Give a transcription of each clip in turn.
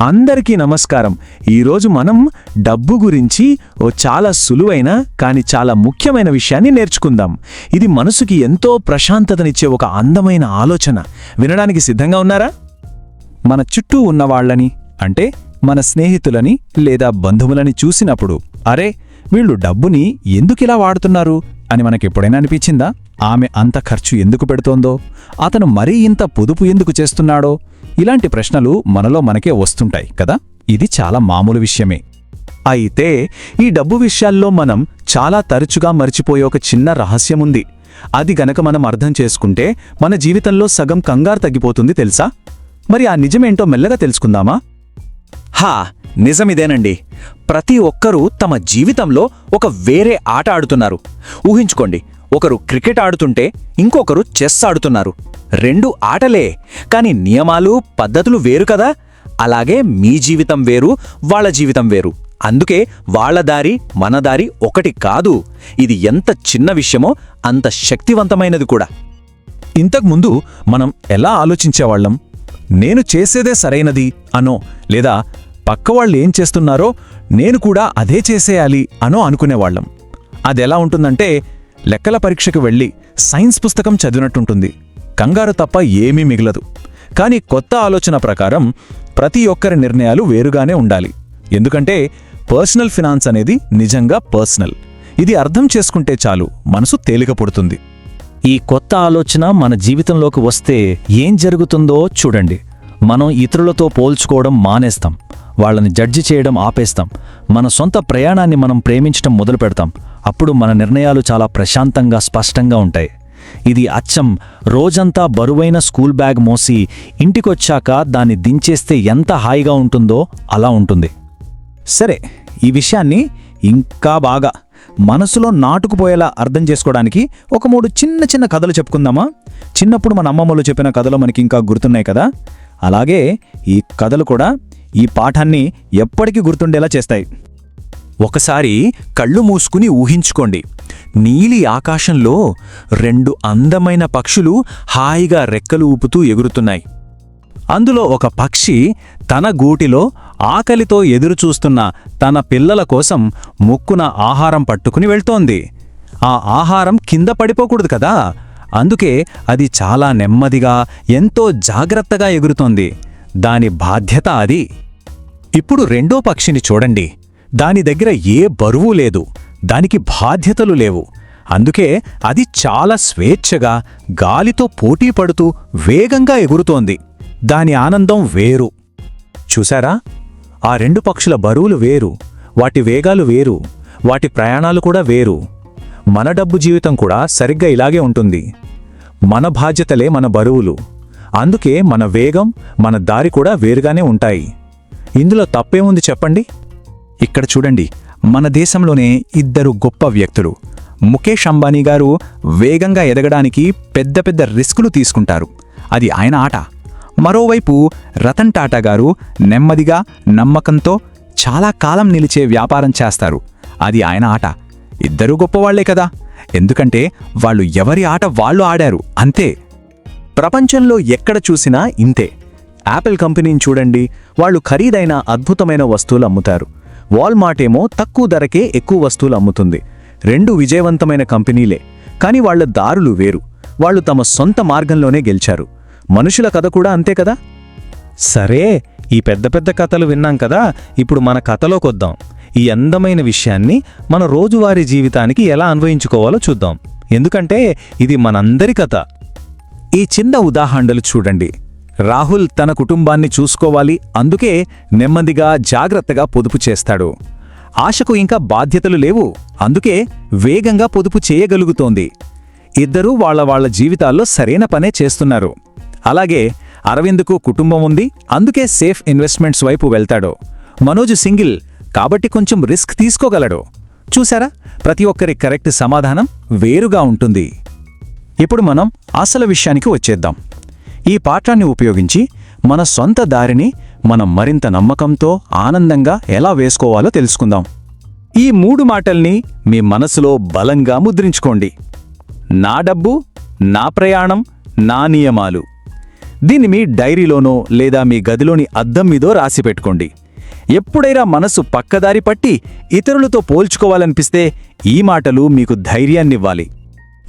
అందరికీ నమస్కారం. ఈరోజు మనం డబ్బు గురించి ఓ చాలా సులువైన కానీ చాలా ముఖ్యమైన విషయాన్ని నేర్చుకుందాం. ఇది మనసుకి ఎంతో ప్రశాంతతనిచ్చే ఒక అందమైన ఆలోచన. వినడానికి సిద్ధంగా ఉన్నారా? మన చుట్టూ ఉన్నవాళ్ళని అంటే మన స్నేహితులని లేదా బంధువులని చూసినప్పుడు అరే వీళ్ళు డబ్బుని ఎందుకిలా వాడుతున్నారు? అని మనకెప్పుడైనా అనిపించిందా? ఆమె అంత ఖర్చు ఎందుకు పెడుతోందో? అతను మరీ ఇంత పొదుపు ఎందుకు చేస్తున్నాడో? ఇలాంటి ప్రశ్నలు మనలో మనకే వస్తుంటాయి కదా? ఇది చాలా మామూలు విషయమే. అయితే ఈ డబ్బు విషయాల్లో మనం చాలా తరచుగా మర్చిపోయే ఒక చిన్న రహస్యముంది. అది గనక మనం అర్థం చేసుకుంటే మన జీవితంలో సగం కంగారు తగ్గిపోతుంది తెలుసా? మరి ఆ నిజమేంటో మెల్లగా తెలుసుకుందామా? హా నిజమిదేనండి. ప్రతి ఒక్కరూ తమ జీవితంలో ఒక వేరే ఆట ఆడుతున్నారు. ఊహించుకోండి ఒకరు క్రికెట్ ఆడుతుంటే ఇంకొకరు చెస్ ఆడుతున్నారు. రెండు ఆటలే. కాని నియమాలు పద్ధతులు వేరు కదా. అలాగే మీ జీవితం వేరు వాళ్ళ జీవితం వేరు. అందుకే వాళ్ళ దారి మన దారి ఒకటి కాదు. ఇది ఎంత చిన్న విషయమో అంత శక్తివంతమైనది కూడా. ఇంతకుముందు మనం ఎలా ఆలోచించేవాళ్ళం? నేను చేసేదే సరైనది అనో లేదా పక్కవాళ్ళు ఏం చేస్తున్నారో నేను కూడా అదే చేసేయాలి అనో అనుకునేవాళ్ళం. అదెలా ఉంటుందంటే లెక్కల పరీక్షకు వెళ్ళి సైన్స్ పుస్తకం చదివినట్టుంటుంది. కంగారు తప్ప ఏమీ మిగలదు. కానీ కొత్త ఆలోచన ప్రకారం ప్రతి ఒక్కరి నిర్ణయాలు వేరుగానే ఉండాలి. ఎందుకంటే పర్సనల్ ఫినాన్స్ అనేది నిజంగా పర్సనల్. ఇది అర్థం చేసుకుంటే చాలు మనసు తేలికపడుతుంది ఈ కొత్త ఆలోచన మన జీవితంలోకి వస్తే ఏం జరుగుతుందో చూడండి. మనం ఇతరులతో పోల్చుకోవడం మానేస్తాం. వాళ్ళని జడ్జి చేయడం ఆపేస్తాం. మన సొంత ప్రయాణాన్ని మనం ప్రేమించడం మొదలు పెడతాం అప్పుడు మన నిర్ణయాలు చాలా ప్రశాంతంగా స్పష్టంగా ఉంటాయి. ఇది అచ్చం. రోజంతా బరువైన స్కూల్ బ్యాగ్ మోసి ఇంటికొచ్చాక దాన్ని దించేస్తే ఎంత హాయిగా ఉంటుందో అలా ఉంటుంది. సరే ఈ విషయాన్ని ఇంకా బాగా మనసులో నాటుకుపోయేలా అర్థం చేసుకోవడానికి ఒక మూడు చిన్న చిన్న కథలు చెప్పుకుందామా? చిన్నప్పుడు మన అమ్మమ్మలు చెప్పిన కథలు మనకి ఇంకా గుర్తున్నాయి కదా? అలాగే ఈ కథలు కూడా ఈ పాఠాన్ని ఎప్పటికీ గుర్తుండేలా చేస్తాయి. ఒకసారి కళ్ళు మూసుకుని ఊహించుకోండి. నీలి ఆకాశంలో రెండు అందమైన పక్షులు హాయిగా రెక్కలు ఊపుతూ ఎగురుతున్నాయి. అందులో ఒక పక్షి తన గూటిలో ఆకలితో ఎదురుచూస్తున్న తన పిల్లల కోసం ముక్కున ఆహారం పట్టుకుని వెళ్తోంది. ఆ ఆహారం కింద పడిపోకూడదు కదా? అందుకే అది చాలా నెమ్మదిగా ఎంతో జాగ్రత్తగా ఎగురుతోంది. దాని బాధ్యత అది. ఇప్పుడు రెండో పక్షిని చూడండి. దాని దగ్గర ఏ బరువు లేదు దానికి బాధ్యతలు లేవు. అందుకే అది చాలా స్వేచ్ఛగా గాలితో పోటీ పడుతూ వేగంగా ఎగురుతోంది. దాని ఆనందం వేరు. చూశారా? ఆ రెండు పక్షుల బరువులు వేరు వాటి వేగాలు వేరు వాటి ప్రయాణాలు కూడా వేరు. మన డబ్బు జీవితం కూడా సరిగ్గా ఇలాగే ఉంటుంది. మన బాధ్యతలే మన బరువులు. అందుకే మన వేగం మన దారి కూడా వేరుగానే ఉంటాయి. ఇందులో తప్పేముంది చెప్పండి? ఇక్కడ చూడండి మన దేశంలోనే ఇద్దరు గొప్ప వ్యక్తులు. ముఖేష్ అంబానీ గారు వేగంగా ఎదగడానికి పెద్ద పెద్ద రిస్కులు తీసుకుంటారు. అది ఆయన ఆట. మరోవైపు రతన్ టాటా గారు నెమ్మదిగా నమ్మకంతో చాలా కాలం నిలిచే వ్యాపారం చేస్తారు. అది ఆయన ఆట. ఇద్దరూ గొప్పవాళ్ళే కదా. ఎందుకంటే వాళ్ళు ఎవరి ఆట వాళ్ళు ఆడారు అంతే. ప్రపంచంలో ఎక్కడ చూసినా ఇంతే. యాపిల్ కంపెనీని చూడండి వాళ్ళు ఖరీదైన అద్భుతమైన వస్తువులు అమ్ముతారు. వాల్మార్ట్ ఏమో తక్కువ ధరకే ఎక్కువ వస్తువులు అమ్ముతుంది. రెండు విజయవంతమైన కంపెనీలే. కాని వాళ్ళ దారులు వేరు. వాళ్ళు తమ సొంత మార్గంలోనే గెలిచారు. మనుషుల కథ కూడా అంతే కదా? సరే ఈ పెద్ద పెద్ద కథలు విన్నాం కదా ఇప్పుడు మన కథలోకొద్దాం ఈ అందమైన విషయాన్ని మన రోజువారీ జీవితానికి ఎలా అన్వయించుకోవాలో చూద్దాం. ఎందుకంటే ఇది మనందరి కథ. ఈ చిన్న ఉదాహరణలు చూడండి. రాహుల్ తన కుటుంబాన్ని చూసుకోవాలి అందుకే నెమ్మదిగా జాగ్రత్తగా పొదుపు చేస్తాడు. ఆశకు ఇంకా బాధ్యతలు లేవు అందుకే వేగంగా పొదుపు చేయగలుగుతోంది. ఇద్దరూ వాళ్ళ వాళ్ళ జీవితాల్లో సరైన పనే చేస్తున్నారు. అలాగే అరవింద్కు కుటుంబం ఉంది అందుకే సేఫ్ ఇన్వెస్ట్మెంట్స్ వైపు వెళ్తాడు. మనోజ్ సింగిల్ కాబట్టి కొంచెం రిస్క్ తీసుకోగలడు. చూసారా ప్రతి ఒక్కరి కరెక్ట్ సమాధానం వేరుగా ఉంటుంది. ఇప్పుడు మనం అసలు విషయానికి వచ్చేద్దాం. ఈ పాఠాన్ని ఉపయోగించి మన సొంత దారిని మనం మరింత నమ్మకంతో ఆనందంగా ఎలా వేసుకోవాలో తెలుసుకుందాం. ఈ మూడు మాటల్ని మీ మనసులో బలంగా ముద్రించుకోండి. నా డబ్బు నా ప్రయాణం నా నియమాలు. దీన్ని మీ డైరీలోనో లేదా మీ గదిలోని అద్దం మీదో రాసిపెట్టుకోండి ఎప్పుడైనా మనసు పక్కదారి పట్టి ఇతరులతో పోల్చుకోవాలనిపిస్తే ఈ మాటలు మీకు ధైర్యాన్నివ్వాలి.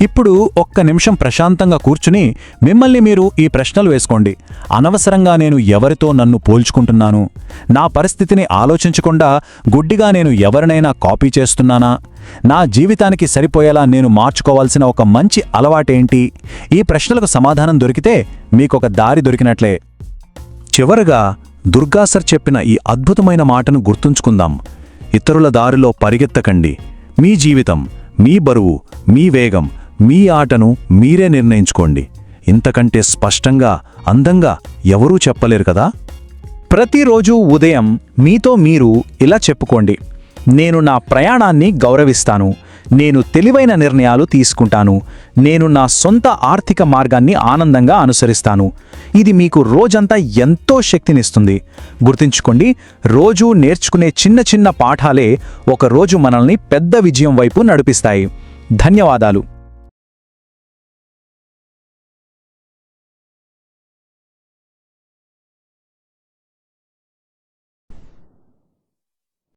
ఇప్పుడు ఒక్క నిమిషం ప్రశాంతంగా కూర్చుని మిమ్మల్ని మీరు ఈ ప్రశ్నలు వేసుకోండి. అనవసరంగా నేను ఎవరితో నన్ను పోల్చుకుంటున్నాను? నా పరిస్థితిని ఆలోచించకుండా గుడ్డిగా నేను ఎవరినైనా కాపీ చేస్తున్నానా? నా జీవితానికి సరిపోయేలా నేను మార్చుకోవాల్సిన ఒక మంచి అలవాటేంటి? ఈ ప్రశ్నలకు సమాధానం దొరికితే మీకొక దారి దొరికినట్లే. చివరగా దుర్గాసర్ చెప్పిన ఈ అద్భుతమైన మాటను గుర్తుంచుకుందాం. ఇతరుల దారిలో పరిగెత్తకండి. మీ జీవితం మీ బరువు మీ వేగం మీ ఆటను మీరే నిర్ణయించుకోండి. ఇంతకంటే స్పష్టంగా అందంగా ఎవరూ చెప్పలేరు కదా? ప్రతిరోజు ఉదయం మీతో మీరు ఇలా చెప్పుకోండి. నేను నా ప్రయాణాన్ని గౌరవిస్తాను. నేను తెలివైన నిర్ణయాలు తీసుకుంటాను. నేను నా సొంత ఆర్థిక మార్గాన్ని ఆనందంగా అనుసరిస్తాను. ఇది మీకు రోజంతా ఎంతో శక్తినిస్తుంది. గుర్తుంచుకోండి రోజూ నేర్చుకునే చిన్న చిన్న పాఠాలే ఒక రోజు మనల్ని పెద్ద విజయం వైపు నడిపిస్తాయి. ధన్యవాదాలు.